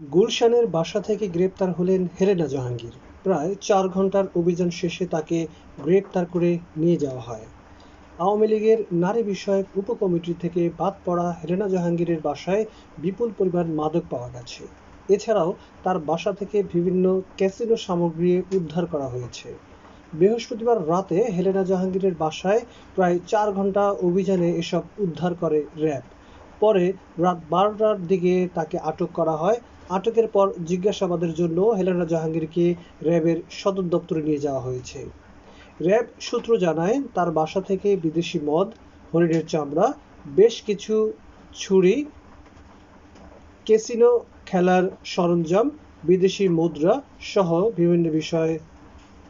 গুলশানের বাসা থেকে গ্রেপ্তার হলেন হেলেনা জাহাঙ্গীর। প্রায় চার ঘণ্টার অভিযান শেষে তাকে গ্রেপ্তার করে নিয়ে যাওয়া হয়। আওয়ামী লীগের নারী বিষয়ক উপকমিটি থেকে বাদ পড়া হেলেনা জাহাঙ্গীরের বাসায় বিপুল পরিমাণ মাদক পাওয়া গেছে। এছাড়াও তার বাসা থেকে বিভিন্ন ক্যাসিনো সামগ্রী উদ্ধার করা হয়েছে। বৃহস্পতিবার রাতে হেলেনা জাহাঙ্গীরের বাসায় প্রায় চার ঘণ্টা অভিযানে এসব উদ্ধার করে র্যাব। পরে রাত বারোটার দিকে তাকে আটক করা হয়। আটকের পর জিজ্ঞাসাবাদের জন্য হেলেনা জাহাঙ্গীরকে র্যাবের সদর দপ্তরে নিয়ে যাওয়া হয়েছে। র্যাব সূত্র জানায়, তার বাসা থেকে বিদেশি মদ, হরিণের চামড়া, বেশ কিছু ছুরি, ক্যাসিনো খেলার সরঞ্জাম, বিদেশি মুদ্রা সহ বিভিন্ন বিষয়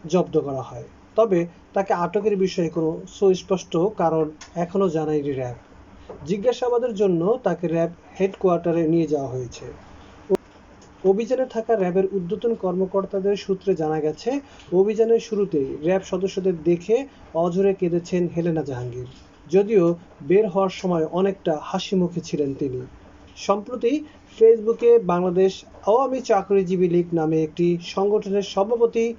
জব্দ করা হয়। তবে তাকে আটকের বিষয়ে কোনো সুস্পষ্ট কারণ এখনও জানায়নি র্যাব। জিজ্ঞাসাবাদের জন্য তাকে র্যাব হেডকোয়ার্টারে নিয়ে যাওয়া হয়েছে। অভিযানে থাকা র্যাবের ঊর্ধ্বতন কর্মকর্তাদের সূত্রে জানা গেছে, অভিযানের শুরুতেই র্যাব সদস্যদের দেখে অঝরে কেঁদেছেন হেলেনা জাহাঙ্গীর। যদিও বের হওয়ার সময় অনেকটা হাসি মুখে ছিলেন তিনি। সম্প্রতি ফেসবুকে বাংলাদেশ আওয়ামী চাকরিজীবী লীগ নামে একটি সংগঠনের সভাপতি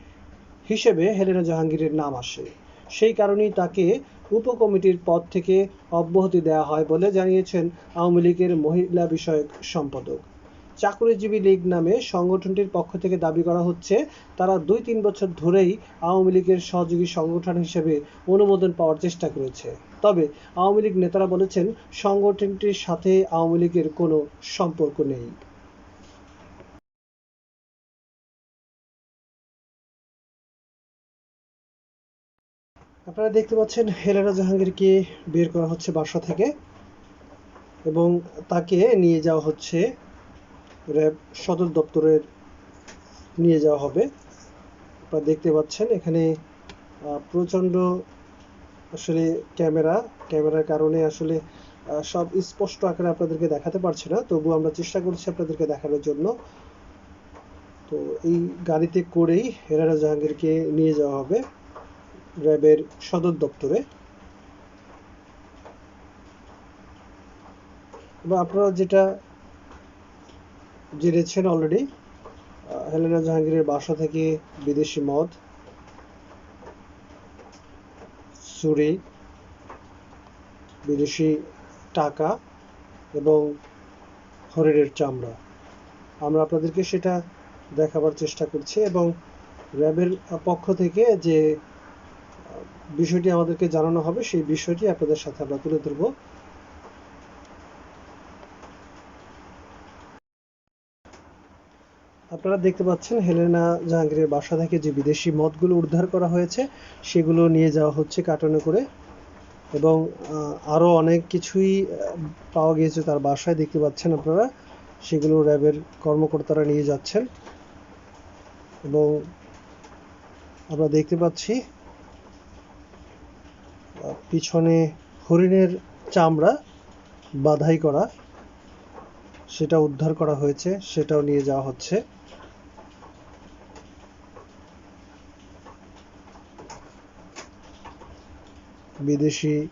হিসেবে হেলেনা জাহাঙ্গীরের নাম আসে। সেই কারণেই তাকে উপকমিটির পদ থেকে অব্যাহতি দেওয়া হয় বলে জানিয়েছেন আওয়ামী লীগের মহিলা বিষয়ক সম্পাদক। চাকরিজীবী লীগ নামে সংগঠনটির পক্ষ থেকে দাবি করা হচ্ছে, তারা দুই তিন বছর ধরেই আওয়ামী লীগের সহযোগী সংগঠন হিসেবে অনুমোদন পাওয়ার চেষ্টা করেছে। তবে আওয়ামী লীগ নেতারা বলেছেন, সংগঠনটির সাথে আওয়ামী লীগের কোনো সম্পর্ক নেই। আপনারা দেখতে পাচ্ছেন হেলেনা জাহাঙ্গীরকে বের করা হচ্ছে বাসা থেকে এবং তাকে নিয়ে যাওয়া হচ্ছে র্যাব সদর দপ্তরের নিয়ে যাওয়া হবে। আপনারা দেখতে পাচ্ছেন এখানে প্রচণ্ড আসলে ক্যামেরা, ক্যামেরার কারণে আসলে সব স্পষ্ট আকারে আপনাদেরকে দেখাতে পারছি না তবু আমরা চেষ্টা করছি আপনাদেরকে দেখানোর জন্য। তো এই গাড়িতে করেই হেরানা জাহাঙ্গীরকে নিয়ে যাওয়া হবে। র্যাবের সদর দপ্তরে। এবং আপনারা যেটা জেনেছেন অলরেডি হেলেনা জাহাঙ্গীরের বাসা থেকে বিদেশি মদ ছুরি বিদেশি টাকা এবং হরিণের চামড়া। আমরা আপনাদেরকে সেটা দেখাবার চেষ্টা করছি এবং র্যাবের পক্ষ থেকে যে বিষয়টি আমাদেরকে জানানো হবে সেই বিষয়টি আপনাদের সাথে আমরা তুলে ধরবো। আপনারা দেখতে পাচ্ছেন হেলেনা জাহাঙ্গীরের বাসা থেকে যে বিদেশি মদগুলো উদ্ধার করা হয়েছে সেগুলো নিয়ে যাওয়া হচ্ছে কার্টনে করে এবং আহ, আরও অনেক কিছুই পাওয়া গিয়েছে তার বাসায় দেখতে পাচ্ছেন আপনারা। সেগুলো র্যাবের কর্মকর্তারা নিয়ে যাচ্ছেন এবং আমরা দেখতে পাচ্ছি পিছনে হরিণের চামড়া বাধাই করা সেটা উদ্ধার করা হয়েছে সেটাও নিয়ে যাওয়া হচ্ছে। বিদেশি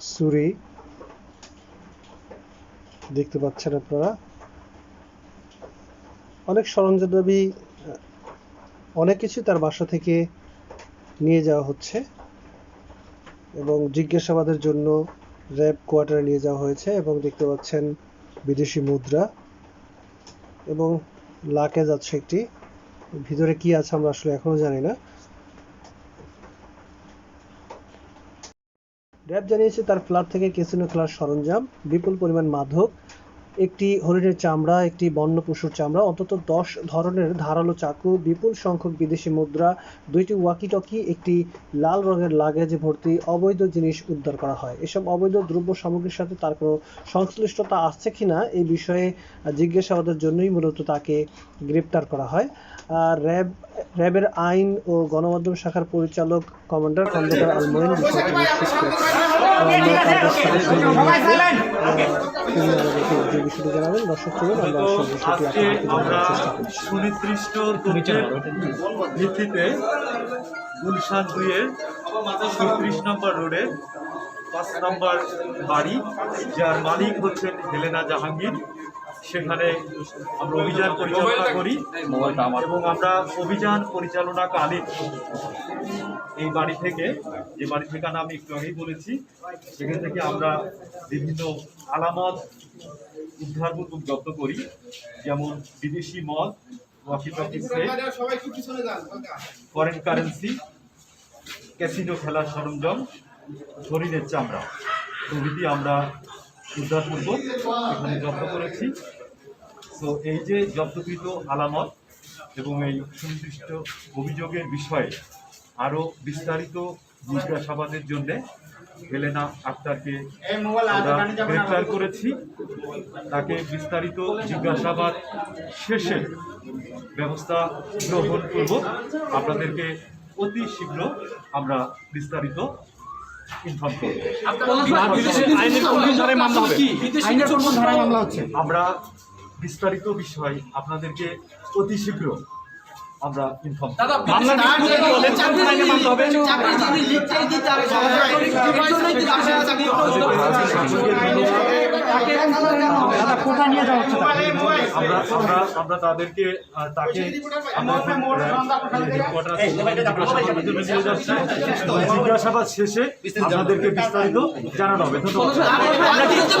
ছুরি দেখতে পাচ্ছেন আপনারা। অনেক সরঞ্জামাদি আহ, অনেক কিছু তার বাসা থেকে নিয়ে যাওয়া হচ্ছে। এবং জিজ্ঞাসাবাদের জন্য র্যাব কোয়ার্টারে নিয়ে যাওয়া হয়েছে এবং দেখতে পাচ্ছেন বিদেশি মুদ্রা এবং লাকেজ আছে একটি। ভিতরে কি আছে আমরা আসলে এখনও জানি না। র্যাব জানিয়েছে তার ফ্ল্যাট থেকে ক্যাসিনো খেলার সরঞ্জাম, বিপুল পরিমাণ মাদক একটি হরিণের চামড়া একটি বন্য পশুর চামড়া অন্তত দশ ধরনের ধারালো চাকু বিপুল সংখ্যক বিদেশি মুদ্রা দুইটি ওয়াকিটকি একটি লাল রঙের লাগেজ ভর্তি অবৈধ জিনিস উদ্ধার করা হয়। এসব অবৈধ দ্রব্য সামগ্রীর সাথে তার কোনো সংশ্লিষ্টতা আছে কিনা এই বিষয়ে জিজ্ঞাসাবাদের জন্যই মূলত তাকে গ্রেপ্তার করা হয়। আর র্যাব র্যাবের আইন ও গণমাধ্যম শাখার পরিচালক কমান্ডার খন্দকার আল আলমোয়েন বিষয়টি নিশ্চিত করেছেন। বিষয়টি জানাবেন দর্শক চলুন আমরা সেই বিষয়টি আজকে আপনাদেরকে জানানোর চেষ্টা করছি। সুনির্দিষ্ট ভিত্তিতে গুলশান দুইয়ের ছত্রিশ নম্বর রোডে পাঁচ নম্বর বাড়ি যার মালিক হচ্ছেন হেলেনা জাহাঙ্গীর। সেখানে আমরা অভিযান পরিচালনা করি এবং আমরা অভিযান পরিচালনাকালীন এই বাড়ি থেকে যে বাড়ি ঠিকানা আমি একটু আগেই বলেছি সেখান থেকে আমরা বিভিন্ন আলামত উদ্ধারপূর্বক জব্দ করি, যেমন বিদেশি মদ ফরেন কারেন্সি ক্যাসিনো খেলার সরঞ্জাম, হরিণের চামড়া। প্রভৃতি আমরা উদ্ধারপূর্বক এখানে জব্দ করেছি। তো এই যে জব্দকৃত আলামত এবং এই সুনির্দিষ্ট অভিযোগের বিষয়ে আরও বিস্তারিত জিজ্ঞাসাবাদের জন্যে হেলেনা আক্তারকে আমরা গ্রেপ্তার করেছি তাকে বিস্তারিত জিজ্ঞাসাবাদ শেষে ব্যবস্থা গ্রহণ করব আপনাদেরকে অতি শীঘ্র আমরা বিস্তারিত ইনফর্ম করব আইনের কোন ধারায় মামলা হবে আইনের কোন কোন ধারায় মামলা হচ্ছে আমরা বিস্তারিত বিষয় আপনাদেরকে অতি শীঘ্র আমরা ইনফর্ম? আমরা আমরা আমরা তাদেরকে তাকে জিজ্ঞাসাবাদ শেষে আপনাদেরকে বিস্তারিত জানানো হবে ধন্যবাদ